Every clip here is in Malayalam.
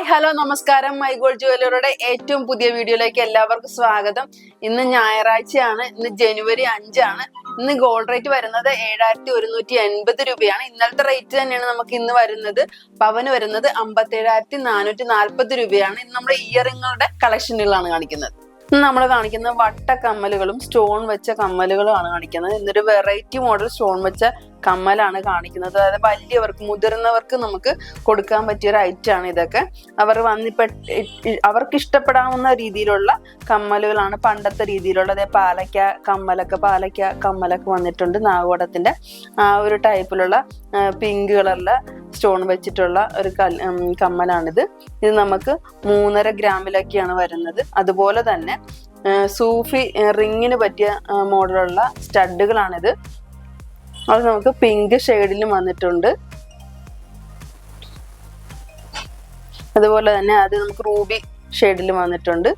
ഹായ് ഹലോ നമസ്കാരം. മൈ ഗോൾഡ് ജുവലറിയുടെ ഏറ്റവും പുതിയ വീഡിയോയിലേക്ക് എല്ലാവർക്കും സ്വാഗതം. ഇന്ന് ഞായറാഴ്ചയാണ് ഇന്ന് ജനുവരി അഞ്ചാണ്. ഇന്ന് ഗോൾഡ് റേറ്റ് വരുന്നത് ഏഴായിരത്തി ഒരുന്നൂറ്റി എൺപത് രൂപയാണ്. ഇന്നലത്തെ റേറ്റ് തന്നെയാണ് നമുക്ക് ഇന്ന് വരുന്നത്. പവന് വരുന്നത് അമ്പത്തി ഏഴായിരത്തി നാനൂറ്റി നാൽപ്പത് രൂപയാണ്. ഇന്ന് നമ്മുടെ ഇയറിങ്ങുകളുടെ കളക്ഷനുകളാണ് കാണിക്കുന്നത്. നമ്മൾ കാണിക്കുന്ന വട്ട കമ്മലുകളും സ്റ്റോൺ വെച്ച കമ്മലുകളുമാണ് കാണിക്കുന്നത്. ഇന്നൊരു വെറൈറ്റി മോഡൽ സ്റ്റോൺ വെച്ച കമ്മലാണ് കാണിക്കുന്നത്. അതായത് വലിയവർക്ക് മുതിർന്നവർക്ക് നമുക്ക് കൊടുക്കാൻ പറ്റിയ ഒരു ഐറ്റം ആണ് ഇതൊക്കെ അവർ വന്നിപ്പെട്ട് അവർക്ക് ഇഷ്ടപ്പെടാവുന്ന രീതിയിലുള്ള കമ്മലുകളാണ് പണ്ടത്തെ രീതിയിലുള്ള. അതേ പാലക്ക കമ്മലൊക്കെ പാലക്ക കമ്മലൊക്കെ വന്നിട്ടുണ്ട് നാഗോടത്തിന്റെ ആ ഒരു ടൈപ്പിലുള്ള പിങ്ക് കളറിലെ സ്റ്റോൺ വെച്ചിട്ടുള്ള ഒരു കമ്മലാണിത്. ഇത് നമുക്ക് മൂന്നര ഗ്രാമിലൊക്കെയാണ് വരുന്നത്. അതുപോലെ തന്നെ സൂഫി റിങ്ങിന് പറ്റിയ മോഡലുള്ള സ്റ്റഡുകളാണിത്. അത് നമുക്ക് പിങ്ക് ഷെയ്ഡിലും വന്നിട്ടുണ്ട്. അതുപോലെ തന്നെ അത് നമുക്ക് റൂബി ഷെയ്ഡിലും വന്നിട്ടുണ്ട്.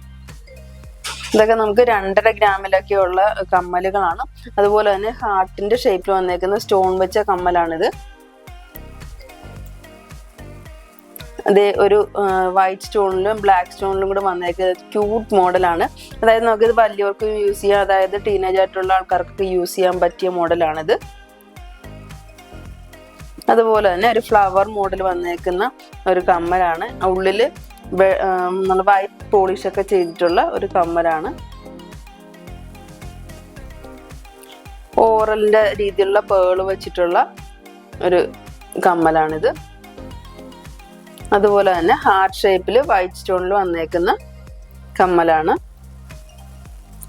ഇതൊക്കെ നമുക്ക് രണ്ടര ഗ്രാമിലൊക്കെ ഉള്ള കമ്മലുകളാണ്. അതുപോലെ തന്നെ ഹാർട്ടിന്റെ ഷേപ്പിൽ വന്നേക്കുന്ന സ്റ്റോൺ വെച്ച കമ്മലാണിത്. അതേ ഒരു വൈറ്റ് സ്റ്റോണിലും ബ്ലാക്ക് സ്റ്റോണിലും കൂടെ വന്നേക്കുന്നത് ക്യൂട്ട് മോഡലാണ്. അതായത് നമുക്കിത് വലിയവർക്കും യൂസ് ചെയ്യാം. അതായത് ടീനേജ് ആയിട്ടുള്ള ആൾക്കാർക്കൊക്കെ യൂസ് ചെയ്യാൻ പറ്റിയ മോഡലാണിത്. അതുപോലെ തന്നെ ഒരു ഫ്ലവർ മോഡൽ വന്നേക്കുന്ന ഒരു കമ്മലാണ്. ഉള്ളിൽ വെ- നല്ല വൈറ്റ് പോളിഷ് ഒക്കെ ചെയ്തിട്ടുള്ള ഒരു കമ്മലാണ്. ഓറലിന്റെ രീതിയിലുള്ള പേൾ വെച്ചിട്ടുള്ള ഒരു കമ്മലാണിത്. അതുപോലെ തന്നെ ഹാർട്ട് ഷേപ്പിൽ വൈറ്റ് സ്റ്റോണിൽ വന്നേക്കുന്ന കമ്മലാണ്.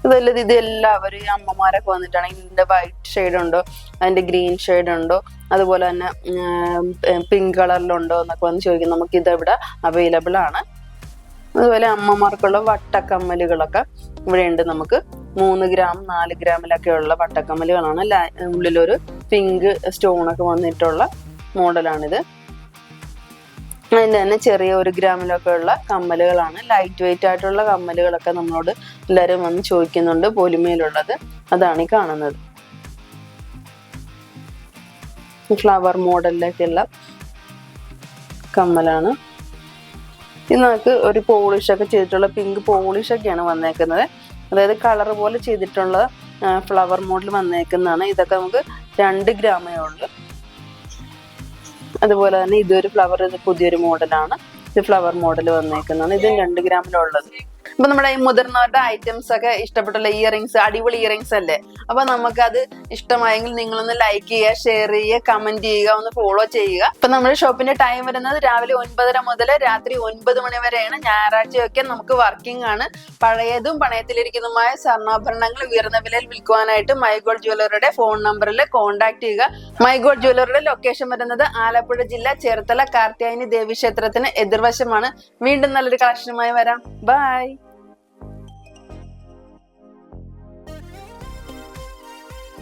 ഇതെല്ലാം ഇത് എല്ലാവരും ഈ അമ്മമാരൊക്കെ വന്നിട്ടാണെങ്കിൽ ഇതിന്റെ വൈറ്റ് ഷെയ്ഡ് ഉണ്ടോ അതിന്റെ ഗ്രീൻ ഷെയ്ഡ് ഉണ്ടോ അതുപോലെ തന്നെ പിങ്ക് കളറിലുണ്ടോ എന്നൊക്കെ വന്ന് ചോദിക്കും. നമുക്ക് ഇതെവിടെ അവൈലബിൾ ആണ്. അതുപോലെ അമ്മമാർക്കുള്ള വട്ടക്കമ്മലുകളൊക്കെ ഇവിടെ ഉണ്ട് നമുക്ക്. മൂന്ന് ഗ്രാം നാല് ഗ്രാമിലൊക്കെ ഉള്ള വട്ടക്കമ്മലുകളാണ്. ഉള്ളിലൊരു പിങ്ക് സ്റ്റോണൊക്കെ വന്നിട്ടുള്ള മോഡലാണിത് അതിന്റെ തന്നെ ചെറിയ ഒരു ഗ്രാമിലൊക്കെ ഉള്ള കമ്മലുകളാണ്. ലൈറ്റ് വെയിറ്റ് ആയിട്ടുള്ള കമ്മലുകളൊക്കെ നമ്മളോട് എല്ലാവരും വന്ന് ചോദിക്കുന്നുണ്ട്. പൊലിമയിലുള്ളത്. അതാണ് ഈ കാണുന്നത്. ഫ്ലവർ മോഡലിലൊക്കെയുള്ള കമ്മലാണ്. ഇത് നമുക്ക് ഒരു പോളിഷ് ഒക്കെ ചെയ്തിട്ടുള്ള പിങ്ക് പോളിഷ് ഒക്കെയാണ് വന്നേക്കുന്നത്. അതായത് കളർ പോലെ ചെയ്തിട്ടുള്ള ഫ്ലവർ മോഡൽ വന്നേക്കുന്നതാണ്. ഇതൊക്കെ നമുക്ക് രണ്ട് ഗ്രാമേ ഉള്ളൂ. അതുപോലെ തന്നെ ഇതൊരു ഫ്ലവർ പുതിയൊരു മോഡലാണ് ഇത് ഫ്ലവർ മോഡൽ വന്നേക്കുന്നതാണ്. ഇതും രണ്ട് ഗ്രാമിലുള്ളത് അപ്പൊ നമ്മുടെ ഈ മുതിർന്നവരുടെ ഐറ്റംസ് ഒക്കെ ഇഷ്ടപ്പെട്ടുള്ള ഇയറിങ്സ് അടിപൊളി ഇയറിങ്സ് അല്ലേ? അപ്പൊ നമുക്കത് ഇഷ്ടമായെങ്കിൽ നിങ്ങളൊന്ന് ലൈക്ക് ചെയ്യുക ഷെയർ ചെയ്യുക കമന്റ് ചെയ്യുക ഒന്ന് ഫോളോ ചെയ്യുക. അപ്പൊ നമ്മുടെ ഷോപ്പിന്റെ ടൈം വരുന്നത് രാവിലെ ഒൻപതര മുതൽ രാത്രി ഒൻപത് മണി വരെയാണ്. ഞായറാഴ്ചയൊക്കെ നമുക്ക് വർക്കിംഗ് ആണ്. പഴയതും പണയത്തിലിരിക്കുന്നതുമായ സ്വർണാഭരണങ്ങൾ ഉയർന്ന വിലയിൽ വിൽക്കുവാനായിട്ട് മൈഗോൾഡ് ജ്വല്ലറിയുടെ ഫോൺ നമ്പറിൽ കോൺടാക്ട് ചെയ്യുക. മൈഗോൾഡ് ജ്വല്ലറിയുടെ ലൊക്കേഷൻ വരുന്നത് ആലപ്പുഴ ജില്ല ചേർത്തല കാർത്തിയായനി ദേവി ക്ഷേത്രത്തിന് എതിർവശമാണ്. വീണ്ടും നല്ലൊരു കളക്ഷനുമായി വരാം. ബൈ